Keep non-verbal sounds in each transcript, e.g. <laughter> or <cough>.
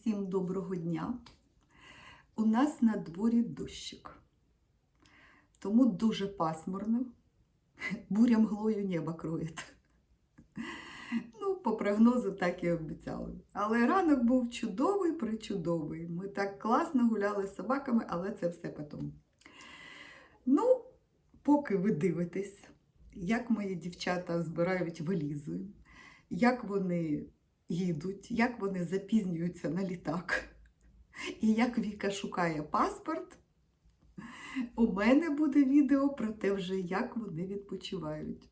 Усім доброго дня. У нас на дворі дощик. Тому дуже пасмурно. Буря мглою небо кроїть. Ну, по прогнозу так і обіцяли. Але ранок був чудовий, причудовий. Ми так класно гуляли з собаками, але це все потім. Ну, поки ви дивитесь, як мої дівчата збирають валізи, як вони їдуть, як вони запізнюються на літак, і як Віка шукає паспорт. У мене буде відео про те, вже, як вони відпочивають.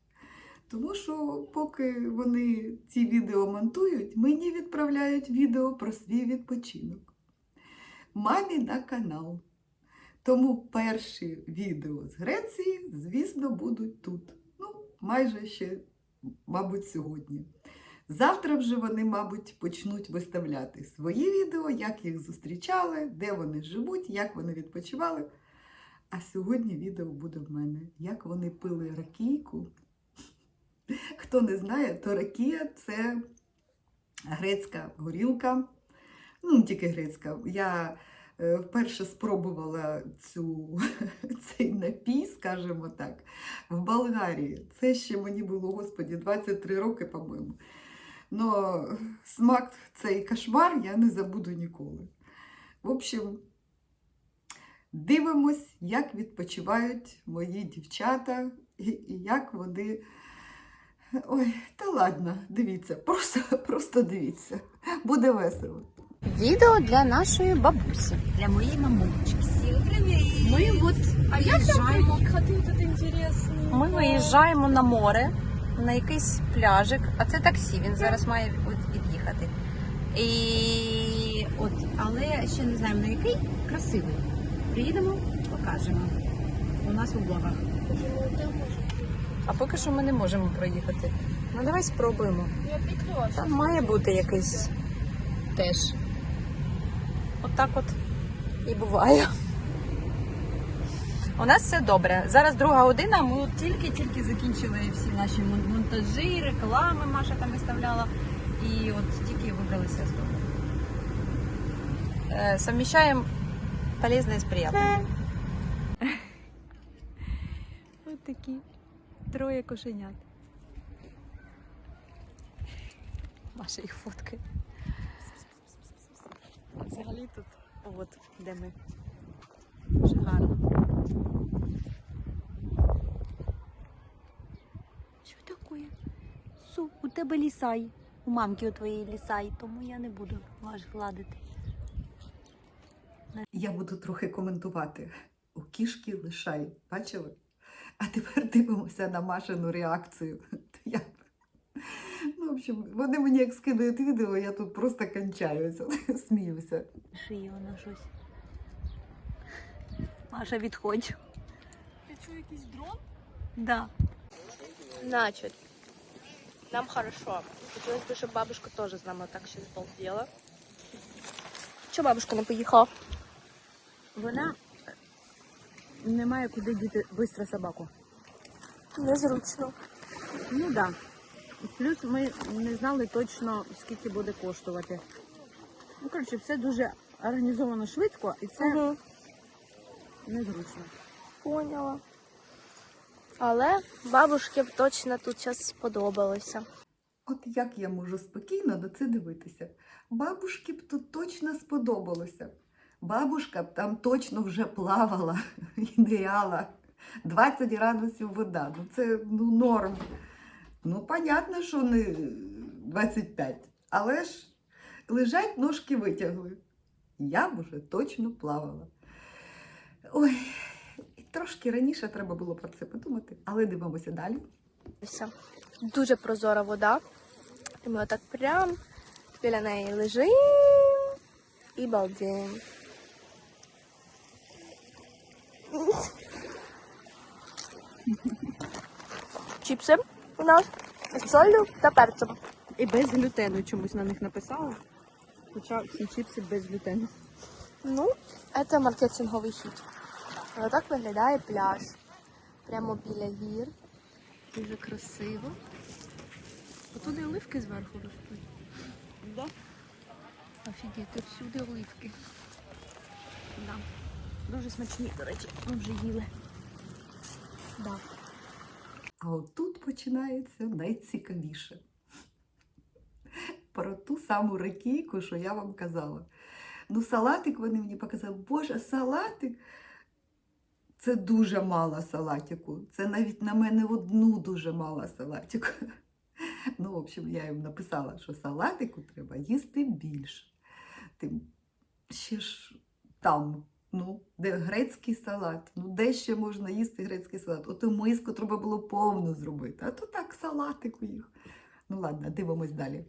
Тому що, поки вони ці відео монтують, мені відправляють відео про свій відпочинок. Мамі на канал. Тому перші відео з Греції, звісно, будуть тут. Ну, майже ще, мабуть, сьогодні. Завтра вже вони, мабуть, почнуть виставляти свої відео, як їх зустрічали, де вони живуть, як вони відпочивали. А сьогодні відео буде в мене, як вони пили ракійку. Хто не знає, то ракія це грецька горілка. Ну, не тільки грецька. Я е, вперше спробувала цю, <laughs> цей напій, скажімо так, в Болгарії. Це ще мені було, господі, 23 роки, по-моєму. Но <laughs> смак цей кошмар я не забуду ніколи. В общем, дивимось, як відпочивають мої дівчата і, і як вони. Ой, та ладно, дивіться, просто, <laughs> просто дивіться. Буде весело. Відео для нашої бабусі, для моєї мамулечки. Ми от А як виїжджаємо. Тут інтересно. ми виїжджаємо на море, на якийсь пляжик, а це таксі, він зараз має від'їхати. І от, але ще не знаємо на який красивий. Приїдемо, покажемо. У нас у блогах. А поки що ми не можемо проїхати. Ну давай спробуємо. Там має бути якийсь теж. От от і буває. У нас все добре. Зараз друга година. Ми от тільки-тільки закінчили всі наші монтажі, реклами Маша там виставляла. І от тільки вибралися з дому. Е, Совмещаємо полезне з приємним. <laughs> Ось такі троє кошенят. Маша їх фоткає. Взагалі тут, от де ми. Дуже гарно. Що таке? Су, у тебе лісай. У мамки у твоєї лісай, тому я не буду ваш гладити. Я буду трохи коментувати. У кішки лишай, бачили? А тепер дивимося на Машину реакцію. <laughs> Я... Ну, в общем, вони мені як скидають відео, я тут просто кончаюся, <laughs> сміюся. Шиє вона щось. Маша, відходь. Ти чув якийсь дрон? Да. Значит, нам хорошо. Хотелось бы, чтобы бабушка тоже с нами так сейчас балдела. Чого бабушка не поїхала? Вона не має куди діти швидко собаку. Незручно. Ну так. Да. Плюс ми не знали точно, скільки буде коштувати. Ну, коротше, все дуже організовано швидко і це Угу. Незручно. Поняла. Але бабушці б точно тут зараз сподобалося. От як я можу спокійно на це дивитися? Бабушки б тут точно сподобалося. Бабушка б там точно вже плавала <laughs> і ниряла. 20 градусів вода. Ну це ну, норм. Ну, понятно, що не 25. Але ж лежать ножки витягли. Я б уже точно плавала. Ой, і трошки раніше треба було про це подумати, але дивимося далі. Дуже прозора вода. І ми отак прям біля неї лежимо і балдіємо. Чіпси у нас з солью та перцем. І без глютену чомусь на них написала. Хоча всі чіпси без глютену. Ну, це маркетинговий хід. Але так виглядає пляж. Прямо біля гір. Дуже красиво. Отуди оливки зверху ростуть. Да. Офігеть, всюди оливки. Да. Дуже смачні, до речі, ми вже їли. Да. А отут починається найцікавіше. Про ту саму ракійку, що я вам казала. Ну, салатик вони мені показали. Боже, салатик. Це дуже мало салатику. Це навіть на мене одну дуже мало салатику. Ну, в общем, я їм написала, що салатику треба їсти більше. Тим ще ж там, ну, де грецький салат. Ну, де ще можна їсти грецький салат? Оту миску треба було повну зробити. А то так салатик у їх. Ну ладно, дивимось далі.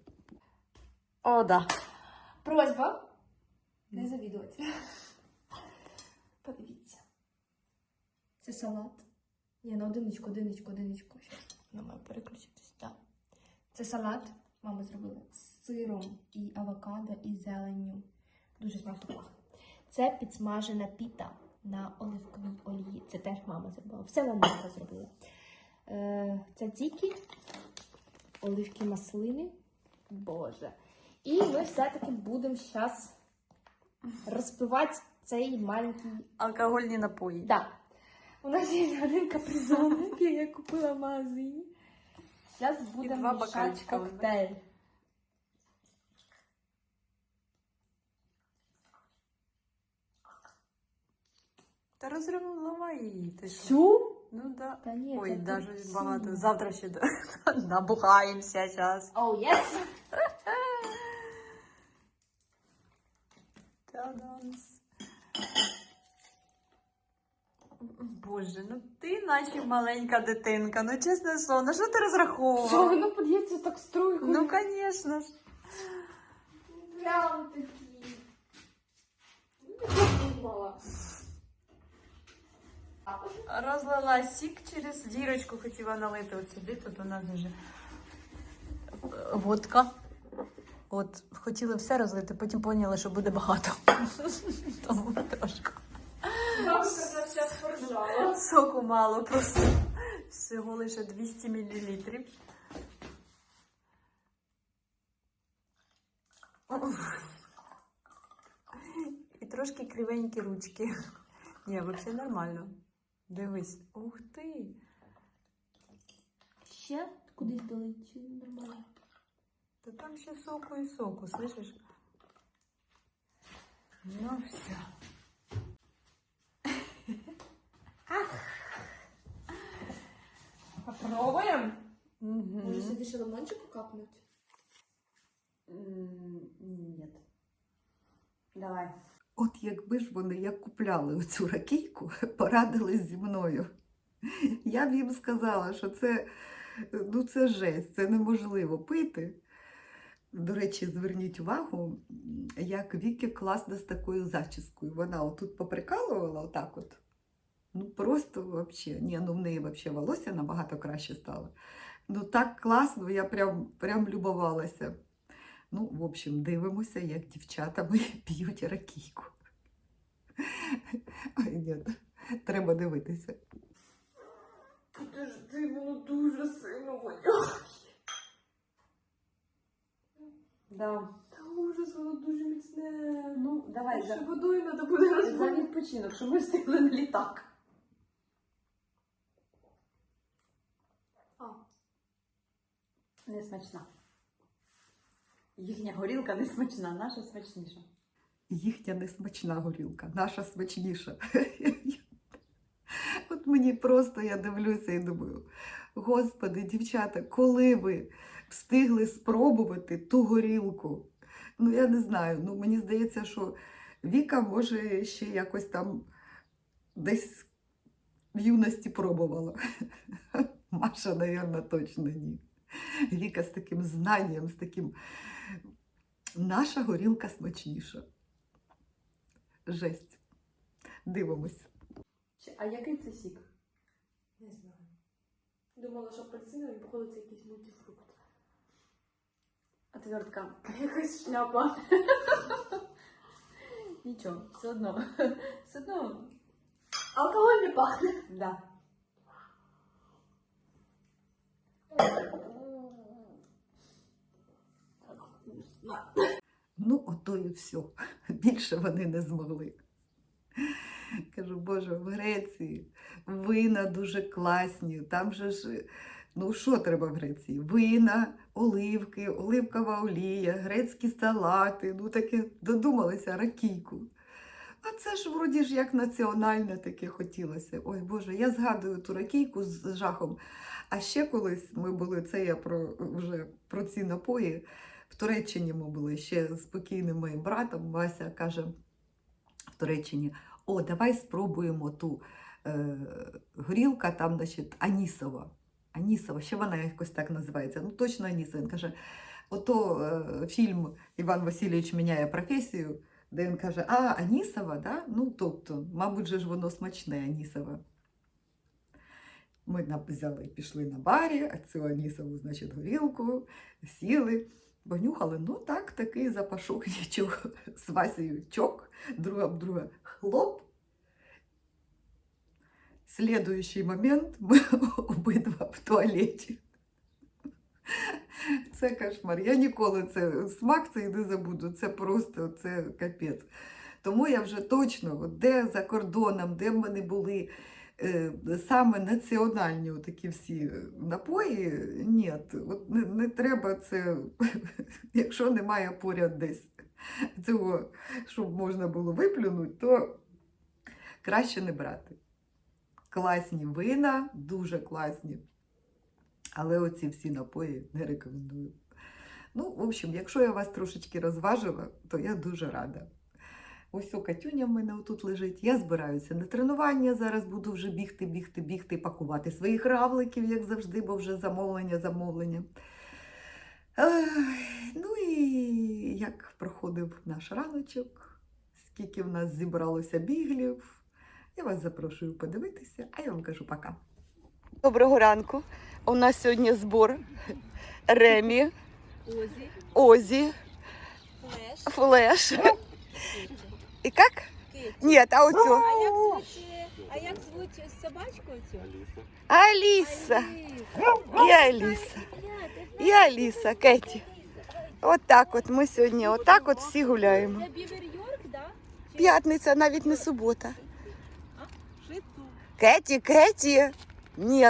О, да. Просьба не завідувати. <laughs> Подивіться. Це салат. Ні, на одиничку, одиничку, одиничку. Щас. Ну, маю переключитись. Так. Це салат. Мама зробила з сиром і авокадо, і зеленню. Дуже смачно пахне. Це підсмажена піта на оливковій олії. Це теж мама зробила. Все вона мама зробила. Е, Це тільки оливки маслини. Боже. І ми все-таки будемо зараз розпивати цей маленький. Алкогольні напої. Да. У нас є один капризон, який я купила в магазині. Зараз два будемо мішати бокальчика коктейль. Та розривала її. Ти? Всю? Ну да. Та ні, Ой, навіть багато. Завтра ще <laughs> набухаємося зараз. Оу, oh, єс! Та-данс. Боже, ну ти наче маленька дитинка. Ну чесне слово, на що ти Що розраховувала? воно под'ється так струйку? Ну, звісно ж. прям такі. Думала. Розлила сік через дірочку, хотіла налити от сюди, тут у нас вже е, водка. От, хотіли все розлити, потім поняли, що буде багато. <laughs> Тому трошки. Бабушка нас зараз поржала. <laughs> Соку мало, просто всього лише 200 мл. І трошки кривенькі ручки. Ні, взагалі нормально. Дивись. Ух ти! Ще кудись долить, чи нормально? Та там ще соку і соку, слышиш? Ну все. Попробуємо? Угу. Може сюди ще лимончику капнуть? Нет. Давай. От якби ж вони як купляли оцю ракійку, <laughs> порадились зі мною. Я б їм сказала, що це, ну, це жесть, це неможливо пити. До речі, зверніть увагу, як Вікі класно з такою зачіскою. Вона отут поприкалувала отак от. Ну просто вообще. Ні, ну в неї вообще волосся набагато краще стало. Ну так класно, я прям, прям любувалася. Ну, в общем, дивимося, як дівчата мої <laughs> п'ють ракійку. <laughs> Ой, ні, треба дивитися. Подожди, воно дуже сильно воняє. Да. Та ужас, воно дуже міцне. Ну, давай Ще за, водою треба буде за відпочинок, щоб ми встигли на літак. А, Не смачна. Їхня горілка не смачна, наша смачніша. Їхня несмачна горілка, наша смачніша. <laughs> От мені просто я дивлюся і думаю, господи, дівчата, коли ви встигли спробувати ту горілку? Ну, я не знаю. Ну, мені здається, що Віка може ще якось там десь в юності пробувала. <laughs> Маша, мабуть, точно ні. Віка з таким знанням, з таким. Наша горілка смачніша. Жесть. Дивимось. А який це сік? Не знаю. Думала, що апельсиновий, походу, це якийсь мультифрукт. Отвертка. Якась шляпа. <laughs> Нічого, все одно. Все одно. Алкоголь не пахне. Да. Ну, ото і все. Більше вони не змогли. Кажу, Боже, в Греції вина дуже класні. Там же ж, ну що треба в Греції? Вина, оливки, оливкова олія, грецькі салати. Ну таке додумалися ракійку. А це ж вроді ж як національне таке хотілося. Ой Боже, я згадую ту ракійку з жахом. А ще колись ми були, це я про вже про ці напої. В Туреччині ми були ще з покійним моїм братом. Вася каже в Туреччині: О, давай спробуємо ту е, горілка, там, значить, Анісова. Анісова, ще вона якось так називається. Ну, точно Анісова. Він каже: ото е, фільм Іван Васильович міняє професію, де він каже, а, Анісова, да? ну тобто, мабуть, же ж воно смачне, Анісова. Ми взяли, пішли на барі, а цю Анісову, значить, горілку, сіли, понюхали. Ну так, такий запашок <laughs> нічого. З Васею чок, друга об друга хлоп. Слідуючий момент <laughs> ми обидва в туалеті. Це кошмар. Я ніколи це смак цей не забуду. Це просто це капець. Тому я вже точно, де за кордоном, де ми не були, саме національні такі всі напої, ні, от не, не треба це, <laughs> якщо немає поряд десь цього, щоб можна було виплюнути, то краще не брати. Класні вина, дуже класні. Але оці всі напої не рекомендую. Ну, в общем, якщо я вас трошечки розважила, то я дуже рада. Ось у Катюня в мене отут лежить. Я збираюся на тренування. Зараз буду вже бігти, бігти, бігти, пакувати своїх равликів, як завжди, бо вже замовлення, замовлення. Ну і як проходив наш раночок, скільки в нас зібралося біглів. Я вас запрошую подивитися, а я вам кажу пока. Доброго ранку. У нас сьогодні збор Ремі, Озі, Озі, флеш, Флеш. І як? кит. Ні, а оцю. А як звуть, е, а як звуть собачку цю? Аліса. І Аліса. І Аліса, Кеті. От так от ми сьогодні, отак от всі гуляємо. Це Бівер Йорк, да? Чи- П'ятниця, навіть не субота. Шиту. Кеті, Кеті. Ні.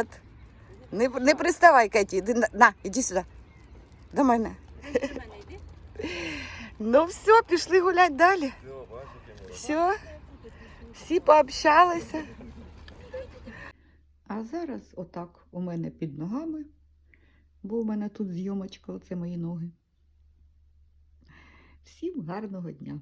Не, не приставай, Кеті. Іди на, на, іди сюди. До мене. До мене йди. Ну все, пішли гуляти далі. Все, всі пообщалися. А зараз отак у мене під ногами, бо у мене тут зйомочка, оце мої ноги. Всім гарного дня!